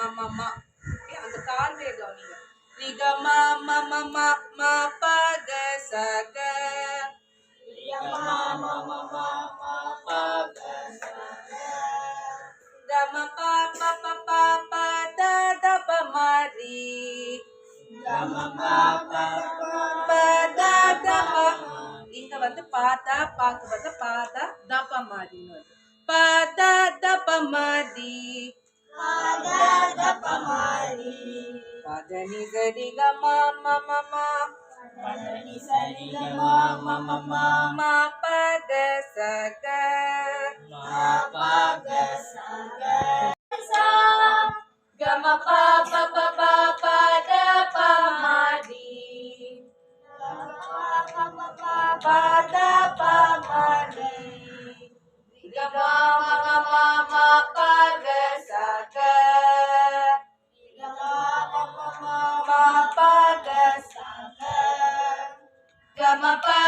ம அந்த கால்வையை கவனிங்க ம ம பக ம ம பா ப ப ப த த ப ப த த ப. இங்க வந்து பாத்தா பாக்கு வந்து பாத்தா தப்ப மாதின்னு வருது. పదని సరిగ మా మమ మా పదని సరిగ మా మమ మా మా పద సగ మా పద సగ సా గమ పా ప ప ప ప ద ప మా ది ప ప ప ప ప ద ప my pa